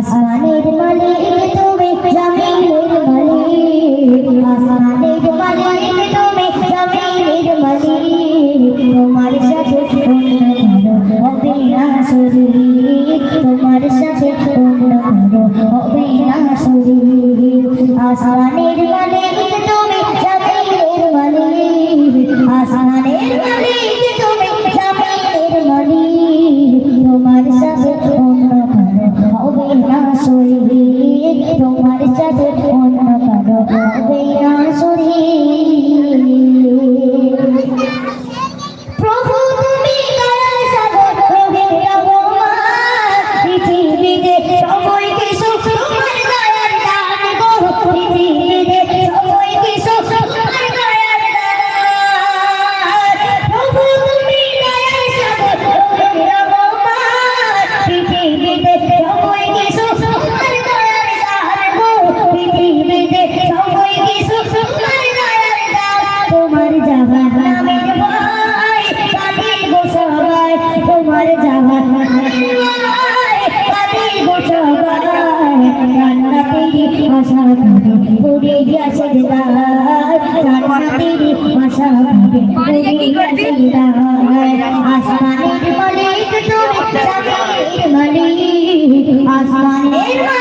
আসমানের মালিক তোমার সাথে অন্য কারও হবে না শরীর প্রভু, তুমি দয়াল সাগর, রোগের রহমান পৃথিবীতে সবাইকে সুখ, তোমার দয়ার দান গো পৃথিবীতে তোমার জাহান নামের ভাই কাঁদে গো সবাই, তোমার জাহান নামের ভাই কাঁদে সবাই। কান্না তেরি আশা করে পড়ে গেছে দার দার আসমানের মালিক আসমানের মালিক।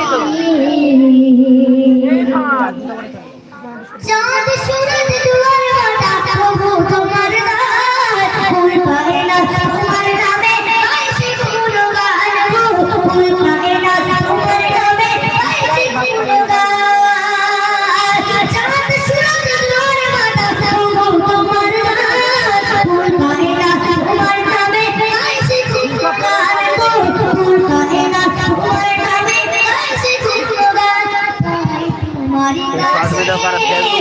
শরীর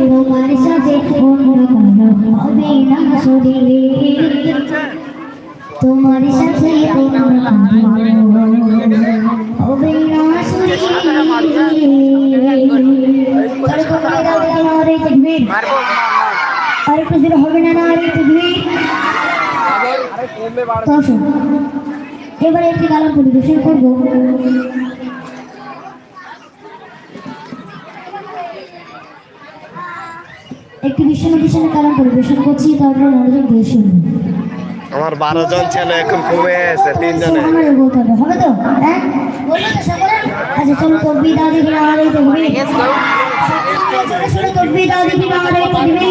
তোমার সাথে অন্য কারও হবে না শরীর তোমার সাথে অন্য কারও হবে না শরীর আরেকটু দিলে হবে না না দিবি দশ এবারে একটি গালাম পরিবেশন করব। একটি বিষ্ণু কালাম পরিবেশন করছি তারপর মনোযোগ দিয়ে শুনব আমার বারো জন ছেলে এখন কমে গেছে তিনজনে। হবে তো? হ্যাঁ? বলব তো সকলে। আচ্ছা চলো তকবি দাও দেখি আমার এই তকবি চলো তকবি দাও দেখি না আমাদের তকবি